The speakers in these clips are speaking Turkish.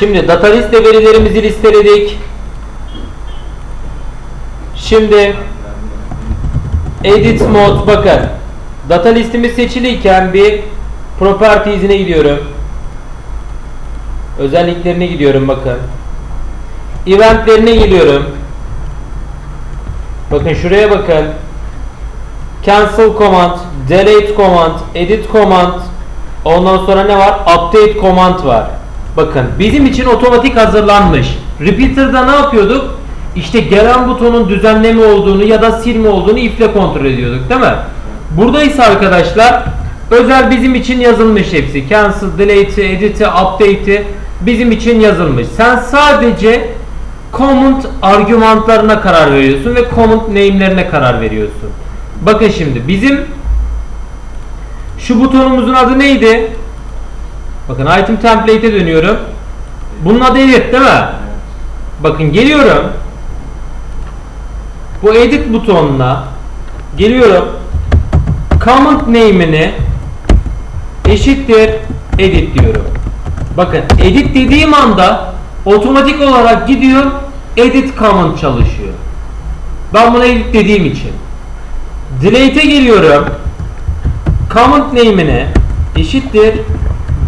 Şimdi data liste verilerimizi listeledik. Şimdi edit mode bakın. Data listemiz seçiliyken bir properties'ine gidiyorum. Özelliklerine gidiyorum bakın. Eventlerine geliyorum. Bakın şuraya bakın. Cancel command, delete command, edit command. Ondan sonra ne var? Update command var. Bakın bizim için otomatik hazırlanmış. Repeater'da ne yapıyorduk? İşte gelen butonun düzenleme olduğunu ya da silme olduğunu ifle kontrol ediyorduk değil mi? Burada ise arkadaşlar özel bizim için yazılmış hepsi. Cancel, delete, edit, update'i bizim için yazılmış. Sen sadece comment argümanlarına karar veriyorsun ve comment name'lerine karar veriyorsun. Bakın şimdi bizim şu butonumuzun adı neydi? Bakın item template'e dönüyorum. Bunun adı edit değil mi? Bakın geliyorum. Bu edit butonuna geliyorum. Comment name'ini eşittir edit diyorum. Bakın edit dediğim anda otomatik olarak gidiyor edit comment çalışıyor. Ben buna edit dediğim için. Delete'e geliyorum. Comment name'ine eşittir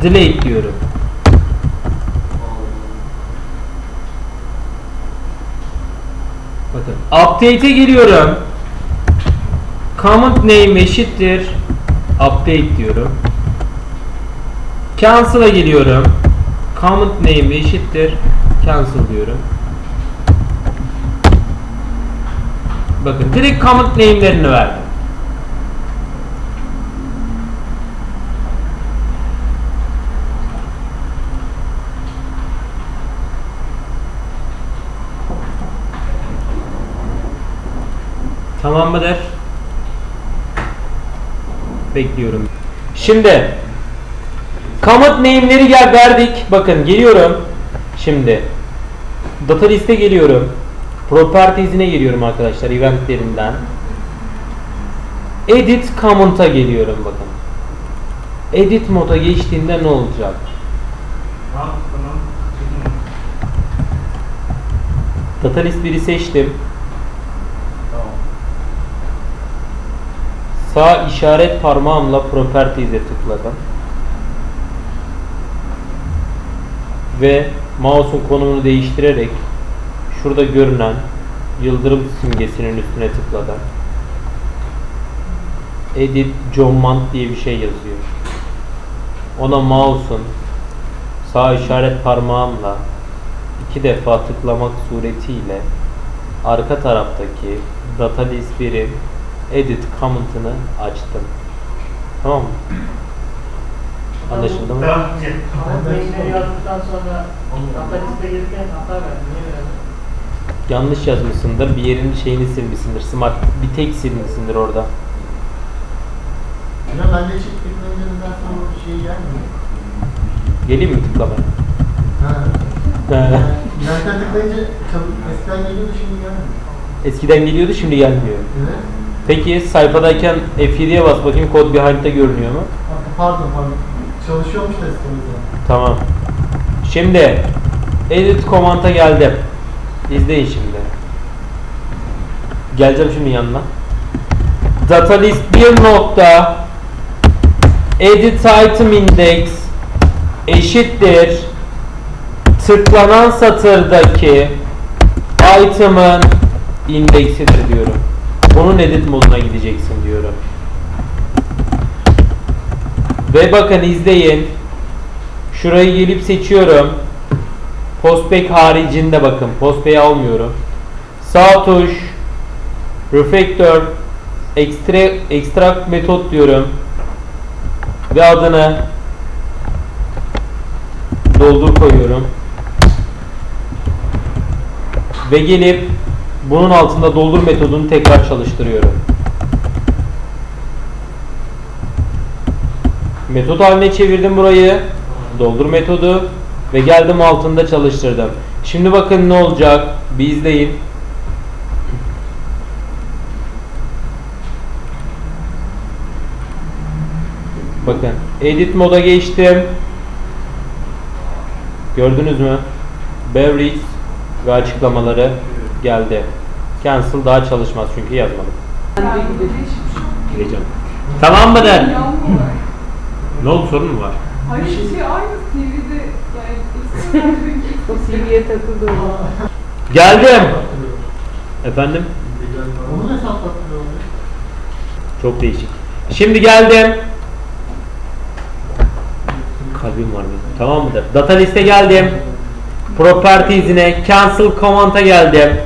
delete diyorum. Bakın update'e geliyorum. Comment name eşittir update diyorum. Cancel'a geliyorum. Comment name eşittir cancel diyorum. Bakın direkt comment name'lerini verdim. Tamam mıdır? Bekliyorum. Şimdi comment name'leri gel verdik. Bakın geliyorum. Şimdi data liste geliyorum. Properties'ine geliyorum arkadaşlar eventlerinden. Edit comment'a geliyorum bakın. Edit moda geçtiğinde ne olacak? Data list 1'i seçtim. Sağ işaret parmağımla Properties'e tıkladım. Ve mouse'un konumunu değiştirerek şurada görünen yıldırım simgesinin üstüne tıkladım. Edit John Mant diye bir şey yazıyor. Ona mouse'un sağ işaret parmağımla iki defa tıklamak suretiyle arka taraftaki data list 1'in edit comment'ını açtım. Tamam mı? Anlaşıldı mı? Tamam. Ama mailleri yazdıktan sonra data liste gelirken hata verdi. Niye verdi? Yanlış yazmışsındır. Bir yerin şeyini silmişsindir. Smart bir tek silmişsindir orada. Ya ben de tıklayınca sonra o şey gelmiyor. Geleyim mi tıklamaya? Ha. He. Zaten tıklayınca eskiden geliyordu şimdi gelmiyor. Eskiden geliyordu şimdi gelmiyor. Evet. Peki sayfadayken F7'ye bas bakayım kod behind'de görünüyor mu? Pardon pardon. Çalışıyormuş da sistemimizde. Tamam. Şimdi edit command'a geldim. İzleyin şimdi. Geleceğim şimdi yanına. Data list 1 nokta edit item index eşittir tıklanan satırdaki item'ın indeksidir diyorum. Bunun edit moduna gideceksin diyorum. Ve bakın izleyin. Şurayı gelip seçiyorum. Postback haricinde bakın. Postback'i almıyorum. Sağ tuş Refactor extra, Extract metot diyorum. Ve adını doldur koyuyorum. Ve gelip bunun altında doldur metodunu tekrar çalıştırıyorum. Metot haline çevirdim burayı. Doldur metodu ve geldim altında çalıştırdım. Şimdi bakın ne olacak? Bir izleyin. Bakın edit moda geçtim. Gördünüz mü? Beveridge ve açıklamaları geldi. Cancel daha çalışmaz çünkü yazmadım. Gireceğim. Tamam mıdır? Ne oldu sorun mu var? Hayır şey aynı TV'de yani O CV'ye takıldı. Geldim. Efendim? Onu oluyor? Çok değişik. Şimdi geldim. Kalbim var benim. Tamam mıdır? Data liste geldim. Properties'ine cancel command'a geldim.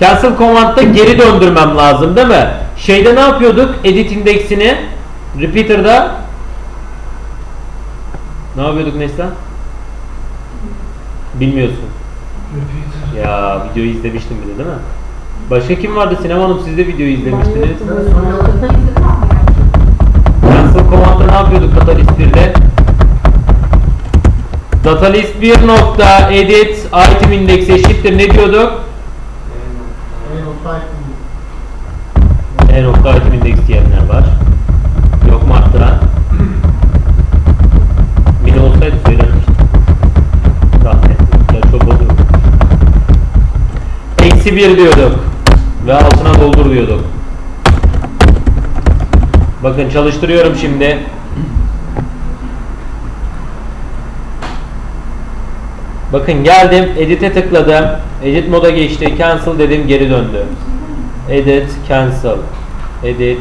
Cancel command'da geri döndürmem lazım değil mi? Şeyde ne yapıyorduk? Edit indeksini repeater'da ne yapıyorduk Neslihan? Bilmiyorsun. Ya videoyu izlemiştim bir de değil mi? Başka kim vardı Sinem Hanım siz de videoyu izlemiştiniz. Cancel command'da ne yapıyorduk Datalist 1'de? Datalist 1 nokta edit item index eşittir ne diyorduk? E nokta item index diyenler var. Yok mu arttıran? Mini olsaydı söylermiştim. Rahmet. Ya çok bozuldu. Eksi 1 diyorduk. Ve altına doldur diyorduk. Bakın çalıştırıyorum şimdi. Bakın geldim, edit'e tıkladım. Edit moda geçti, cancel dedim, geri döndü. Edit, cancel. Edit,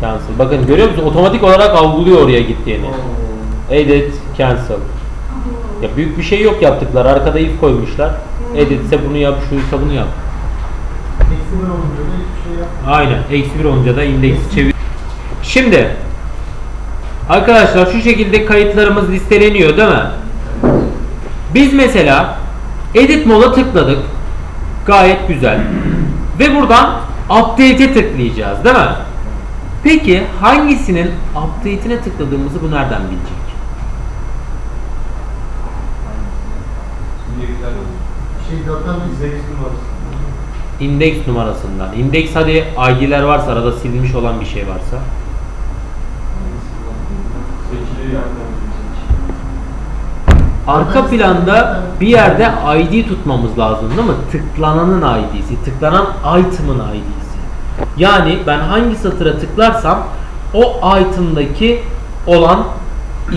cancel. Bakın görüyor musunuz? Otomatik olarak algılıyor oraya gittiğini. Edit, cancel. Ya büyük bir şey yok yaptıklar. Arkada if koymuşlar. Edit ise bunu yap, şu ise bunu yap. Eksi bir olunca da hiçbir şey yapmıyor. Aynen. Eksi bir olunca da indeksi çevir. Şimdi arkadaşlar şu şekilde kayıtlarımız listeleniyor değil mi? Biz mesela edit moda tıkladık. Gayet güzel. Ve buradan update'e tıklayacağız değil mi? Peki hangisinin update'ine tıkladığımızı bu nereden bilecek? Şey İndeks numarasından. İndeks hadi ID'ler varsa arada silmiş olan bir şey varsa. Arka planda bir yerde ID tutmamız lazım değil mi? Tıklananın ID'si, tıklanan item'ın ID'si. Yani ben hangi satıra tıklarsam o item'daki olan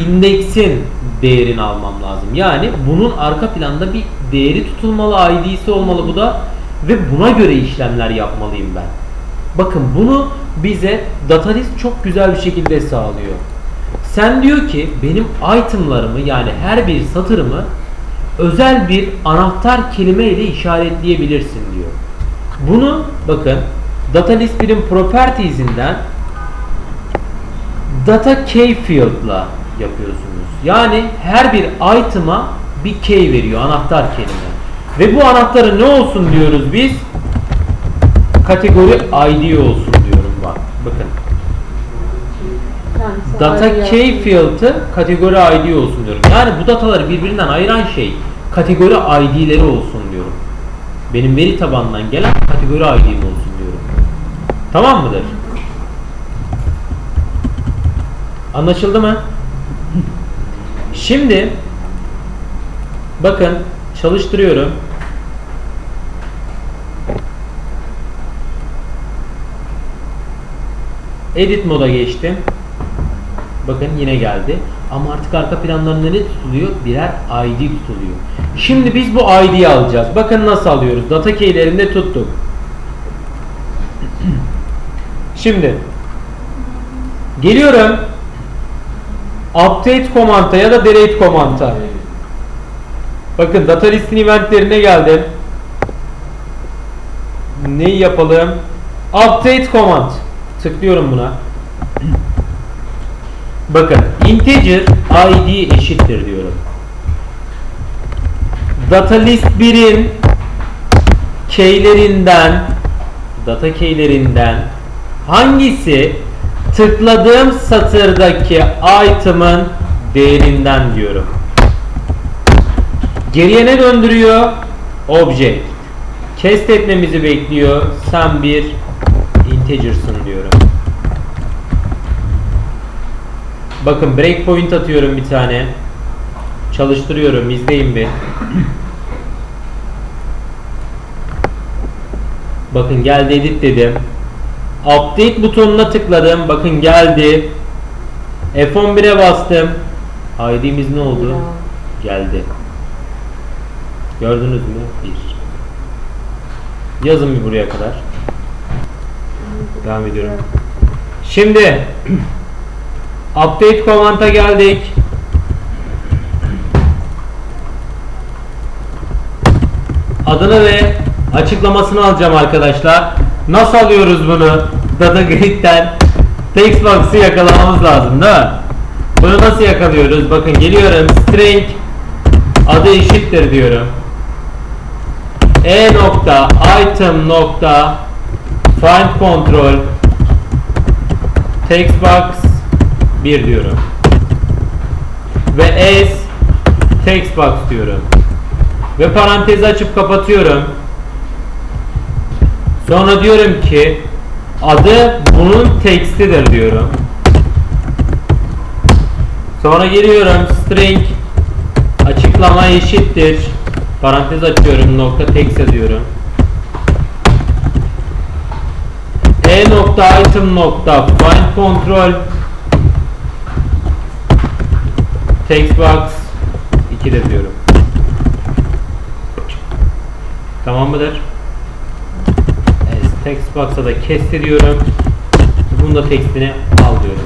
indeksin değerini almam lazım. Yani bunun arka planda bir değeri tutulmalı, ID'si olmalı bu da ve buna göre işlemler yapmalıyım ben. Bakın bunu bize Datalist çok güzel bir şekilde sağlıyor. Sen diyor ki benim itemlarımı yani her bir satırımı özel bir anahtar kelime ile işaretleyebilirsin diyor. Bunu bakın Datalist 1'in properties'inden data key field'la yapıyorsunuz. Yani her bir item'a bir key veriyor anahtar kelime. Ve bu anahtarı ne olsun diyoruz biz? Kategori ID olsun diyorum bak. Bakın. Data key field'ı kategori ID olsun diyorum. Yani bu dataları birbirinden ayıran şey kategori ID'leri olsun diyorum. Benim veri tabanından gelen kategori ID'm olsun diyorum. Tamam mıdır? Anlaşıldı mı? Şimdi bakın çalıştırıyorum. Edit moda geçtim. Bakın yine geldi. Ama artık arka planlarında ne tutuluyor? Birer ID tutuluyor. Şimdi biz bu ID'yi alacağız. Bakın nasıl alıyoruz. Data key'lerinde tuttuk. Şimdi geliyorum update komanda ya da delete komanda. Bakın data listin eventlerine geldim. Neyi yapalım? Update command. Tıklıyorum buna. Bakın integer id eşittir diyorum. Data list 1'in keylerinden data keylerinden hangisi tıkladığım satırdaki item'ın değerinden diyorum. Geriye ne döndürüyor? Object. Cast etmemizi bekliyor. Sen bir integer'sın diyorum. Bakın breakpoint atıyorum bir tane. Çalıştırıyorum. izleyin bir. Bakın geldi edit dedim. Update butonuna tıkladım. Bakın geldi. F11'e bastım. ID'miz ne oldu? Geldi. Gördünüz mü? 1. Yazın bir buraya kadar. Devam ediyorum. Şimdi update komanda geldik. Adını ve açıklamasını alacağım arkadaşlar. Nasıl alıyoruz bunu? Data Grid'den Textbox'ı yakalamamız lazım değil mi? Bunu nasıl yakalıyoruz? Bakın geliyorum. String adı eşittir diyorum. E nokta item nokta find control textbox 1 diyorum. Ve as textbox diyorum. Ve parantezi açıp kapatıyorum. Sonra diyorum ki adı bunun textidir diyorum. Sonra geliyorum string açıklama eşittir. Parantez açıyorum nokta text yazıyorum. E nokta item nokta find control textbox 2'dir diyorum. Tamam mıdır? Evet, textbox'a da kesti diyorum. Bunun da tekstini al diyorum.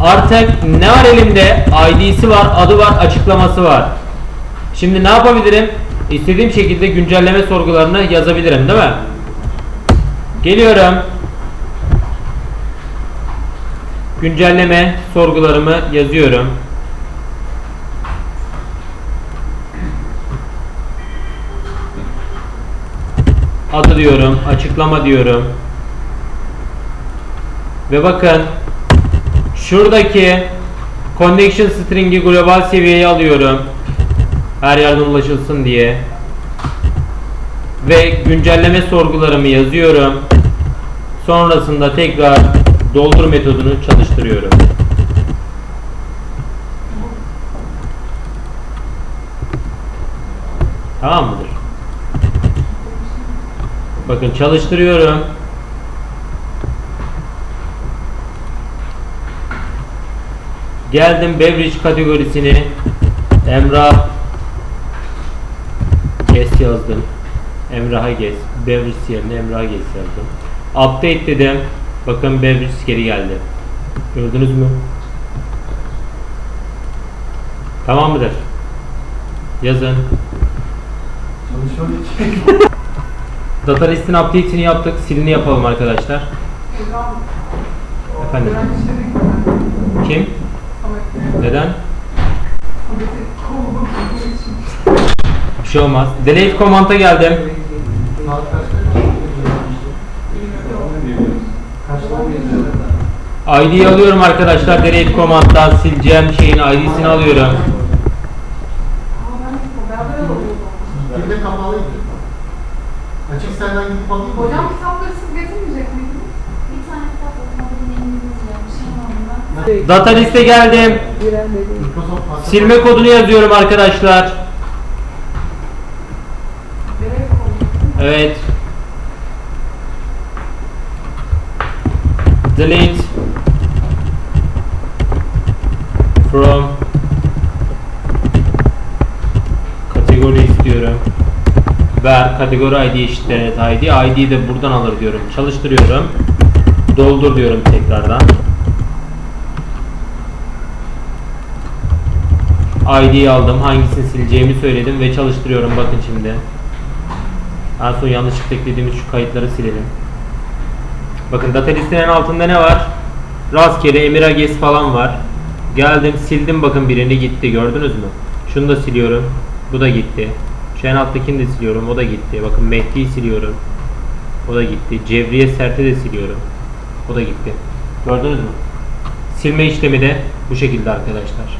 Artık ne var elimde? ID'si var, adı var, açıklaması var. Şimdi ne yapabilirim? İstediğim şekilde güncelleme sorgularını yazabilirim değil mi? Geliyorum. Güncelleme sorgularımı yazıyorum. Adı diyorum, açıklama diyorum. Ve bakın şuradaki connection string'i global seviyeye alıyorum. Her yerden ulaşılsın diye. Ve güncelleme sorgularımı yazıyorum. Sonrasında tekrar doldur metodunu çalıştırıyorum. Tamam mıdır? Bakın çalıştırıyorum. Geldim beverage kategorisini Emrah Ges yazdım. Emrah'a Ges. Beverage yerine Emrah'a Ges yazdım. Update dedim. Bakın beverage geri geldi. Gördünüz mü? Tamam mıdır? Yazın. Çalışıyor. Data list'in update'ini yaptık. Silini yapalım arkadaşlar. Efendim. Kim? Neden? Bir şey olmaz. Delete command'a geldim. ID'yi alıyorum arkadaşlar. Delete command'dan sileceğim şeyin ID'sini alıyorum. Zaman. Kimde kapalıydı? Açık sayıdan gidip alayım? Hocam kitapları siz getirmeyecek miydiniz? Bir tane kitap varmış. Tamam ben. Data liste geldim. Silme kodunu yazıyorum arkadaşlar. Evet. Delete from kategori istiyorum. Ver kategori ID eşittir evet ID. ID'yi de buradan alır diyorum. Çalıştırıyorum. Doldur diyorum tekrardan. ID'yi aldım. Hangisini sileceğimi söyledim ve çalıştırıyorum. Bakın şimdi. En son yanlışlıkla eklediğimiz şu kayıtları silelim. Bakın data listenin altında ne var? Rastgele Emir Ages falan var. Geldim sildim bakın birini gitti gördünüz mü? Şunu da siliyorum. Bu da gitti. Şu en alttakini de siliyorum. O da gitti. Bakın Mehdi'yi siliyorum. O da gitti. Cevriye Sert'i de siliyorum. O da gitti. Gördünüz mü? Silme işlemi de bu şekilde arkadaşlar.